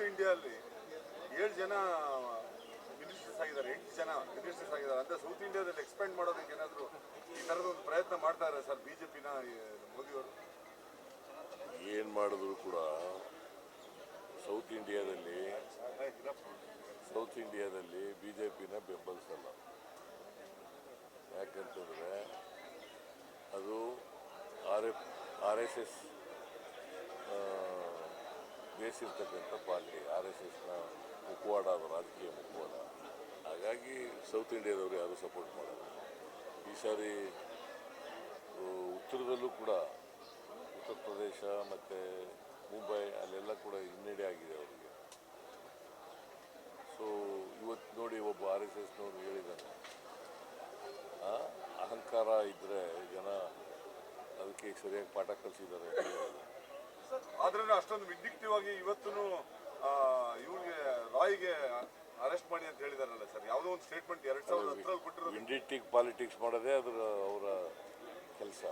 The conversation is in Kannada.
ಸೌತ್ ಇಂಡಿಯಾದಲ್ಲಿ ಏಳು ಜನ ಮಿನಿಸ್ಟರ್ಸ್ ಆಗಿದ್ದಾರೆ, ಎಂಟು ಜನ ಮಿನಿಸ್ಟರ್ಸ್ ಆಗಿದ್ದಾರೆ. ಅಂತ ಸೌತ್ ಇಂಡಿಯಾದಲ್ಲಿ ಎಕ್ಸ್ಪೆಂಡ್ ಮಾಡೋದಕ್ಕೆ ಏನಾದರೂ ಈ ಥರದ ಒಂದು ಪ್ರಯತ್ನ ಮಾಡ್ತಾರೆ ಸರ್ ಬಿ ಜೆ ಪಿನ ಮೋದಿಯವರು? ಏನು ಮಾಡಿದ್ರು ಕೂಡ ಸೌತ್ ಇಂಡಿಯಾದಲ್ಲಿ ಸೌತ್ ಇಂಡಿಯಾದಲ್ಲಿ ಬಿ ಜೆ ಪಿನ ಬೆಂಬಲಿಸಲ್ಲ. ಯಾಕಂತಂದರೆ ಅದು R F R S S ಬೇಸಿರ್ತಕ್ಕಂಥ party R S ಎಸ್ನ ಮುಖವಾಡ ರಾಜಕೀಯ ಮುಖವಾಡ ಹಾಗಾಗಿ ಸೌತ್ ಇಂಡಿಯಾದವರು ಯಾರೂ ಸಪೋರ್ಟ್ ಮಾಡಲ್ಲ ಈ ಸಾರಿ ಉತ್ತರದಲ್ಲೂ ಕೂಡ ಉತ್ತರ ಪ್ರದೇಶ ಮತ್ತು ಮುಂಬೈ ಅಲ್ಲೆಲ್ಲ ಕೂಡ ಹಿನ್ನಡೆ ಆಗಿದೆ ಅವರಿಗೆ ಸೊ ಇವತ್ತು ನೋಡಿ ಒಬ್ಬ ಆರ್ ಎಸ್ ಎಸ್ನವರು ಹೇಳಿದ್ದಾರೆ ಅಹಂಕಾರ ಇದ್ದರೆ ಜನ ಅದಕ್ಕೆ ಸರಿಯಾಗಿ ಪಾಠ ಕಲಿಸಿದ್ದಾರೆ. ಆದ್ರೂ ಅಷ್ಟೊಂದು ವಿಂಡಿಕ್ಟಿವ್ ಆಗಿ ಇವತ್ತು ಇವ್ರಿಗೆ ರಾಯ್ಗೆ ಅರೆಸ್ಟ್ ಮಾಡಿ ಅಂತ ಹೇಳಿದಾರಲ್ಲ ಸರ್. ಯಾವುದೋ ಒಂದು ಸ್ಟೇಟ್ಮೆಂಟ್ ಎರಡ್ ಸಾವಿರದ ಹತ್ತರಲ್ಲಿ ಕೊಟ್ಟಿರೋದು. ವಿಂಡಿಟಿಕ್ ಪಾಲಿಟಿಕ್ಸ್ ಮಾಡೋದೇ ಅದ್ರ ಅವರ ಕೆಲಸ.